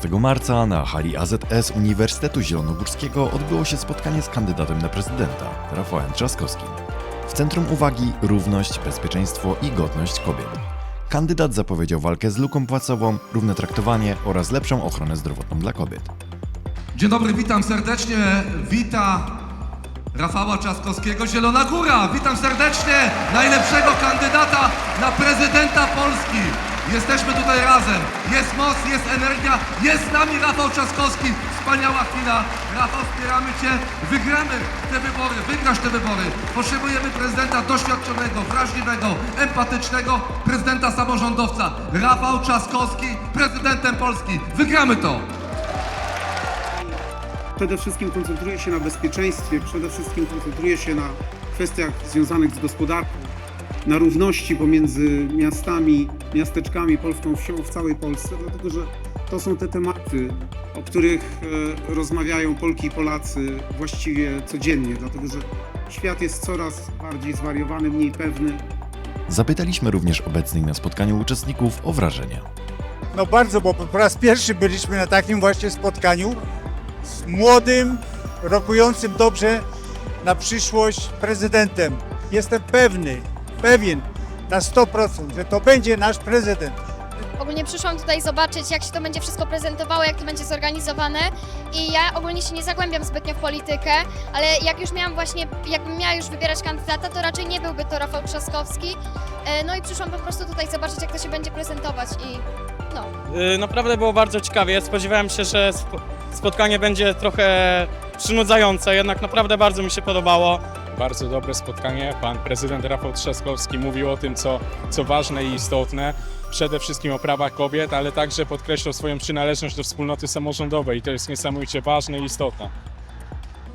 12 marca na hali AZS Uniwersytetu Zielonogórskiego odbyło się spotkanie z kandydatem na prezydenta, Rafałem Trzaskowskim. W centrum uwagi równość, bezpieczeństwo i godność kobiet. Kandydat zapowiedział walkę z luką płacową, równe traktowanie oraz lepszą ochronę zdrowotną dla kobiet. Dzień dobry, witam serdecznie. Wita Rafała Trzaskowskiego, Zielona Góra. Witam serdecznie najlepszego kandydata na prezydenta Polski. Jesteśmy tutaj razem. Jest moc, jest energia, jest z nami Rafał Trzaskowski. Wspaniała chwila. Rafał, wspieramy Cię. Wygramy te wybory, wygrasz te wybory. Potrzebujemy prezydenta doświadczonego, wrażliwego, empatycznego, prezydenta samorządowca. Rafał Trzaskowski, prezydentem Polski. Wygramy to. przede wszystkim koncentruje się na bezpieczeństwie, przede wszystkim koncentruje się na kwestiach związanych z gospodarką, na równości pomiędzy miastami, miasteczkami, polską wsią w całej Polsce, dlatego że to są te tematy, o których e, rozmawiają Polki i Polacy właściwie codziennie, dlatego że świat jest coraz bardziej zwariowany, mniej pewny, Zapytaliśmy również obecnych na spotkaniu uczestników o wrażenia. No bardzo, bo po raz pierwszy byliśmy na takim właśnie spotkaniu z młodym, rokującym dobrze na przyszłość prezydentem. Jestem pewny, pewien na 100%, że to będzie nasz prezydent. Ogólnie przyszłam tutaj zobaczyć, jak się to będzie wszystko prezentowało, jak to będzie zorganizowane. I ja ogólnie się nie zagłębiam zbytnio w politykę, ale jak już miałam właśnie, jakbym miała już wybierać kandydata, to raczej nie byłby to Rafał Trzaskowski. E, No i przyszłam po prostu tutaj zobaczyć, jak to się będzie prezentować i no. Y, Naprawdę było bardzo ciekawie. Spodziewałem się, że spo- spotkanie będzie trochę przynudzające, jednak naprawdę bardzo mi się podobało. Bardzo dobre spotkanie. Pan prezydent Rafał Trzaskowski mówił o tym, co, co ważne i istotne. Przede wszystkim o prawach kobiet, ale także podkreślał swoją przynależność do wspólnoty samorządowej i to jest niesamowicie ważne i istotne.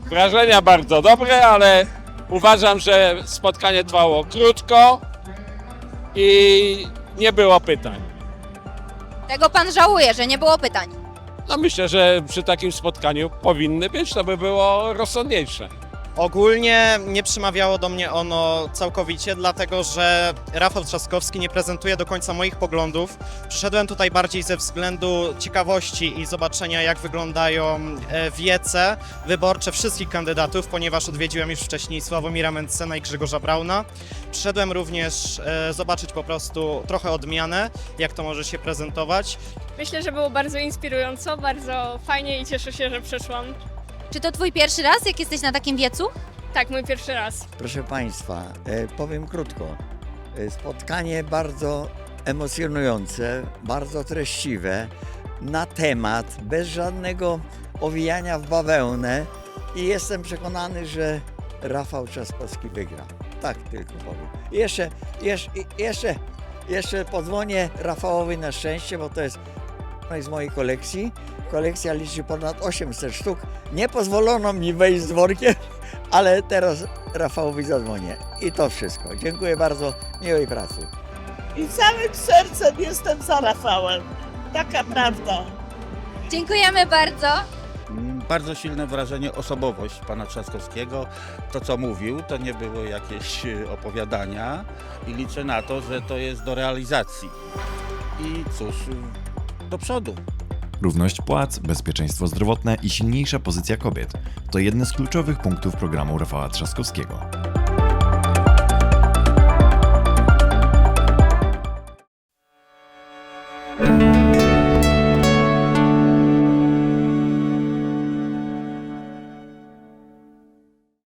Wrażenia bardzo dobre, ale uważam, że spotkanie trwało krótko i nie było pytań. Tego pan żałuje, że nie było pytań. No myślę, że przy takim spotkaniu powinny być, to by było rozsądniejsze. Ogólnie nie przemawiało do mnie ono całkowicie, dlatego że Rafał Trzaskowski nie prezentuje do końca moich poglądów. Przyszedłem tutaj bardziej ze względu ciekawości i zobaczenia, jak wyglądają e, wiece wyborcze wszystkich kandydatów, ponieważ odwiedziłem już wcześniej Sławomira Mencena i Grzegorza Brauna. Przyszedłem również e, zobaczyć po prostu trochę odmianę, jak to może się prezentować. Myślę, że było bardzo inspirująco, bardzo fajnie i cieszę się, że przyszłam. Czy to twój pierwszy raz, jak jesteś na takim wiecu? Tak, mój pierwszy raz. Proszę Państwa, e, powiem krótko. E, Spotkanie bardzo emocjonujące, bardzo treściwe, na temat, bez żadnego owijania w bawełnę i jestem przekonany, że Rafał Trzaskowski wygra. Tak tylko powiem. Jeszcze, jeszcze, jeszcze, jeszcze podzwonię Rafałowi na szczęście, bo to jest z mojej kolekcji. Kolekcja liczy ponad 800 sztuk. Nie pozwolono mi wejść z workiem, ale teraz Rafałowi zadzwonię. I to wszystko. Dziękuję bardzo. Miłej pracy. I całym sercem jestem za Rafałem. Taka prawda. Dziękujemy bardzo. Bardzo silne wrażenie osobowość pana Trzaskowskiego. To, co mówił, to nie było jakieś e, opowiadania i liczę na to, że to jest do realizacji. I cóż, e, do przodu. Równość płac, bezpieczeństwo zdrowotne i silniejsza pozycja kobiet to jedne z kluczowych punktów programu Rafała Trzaskowskiego.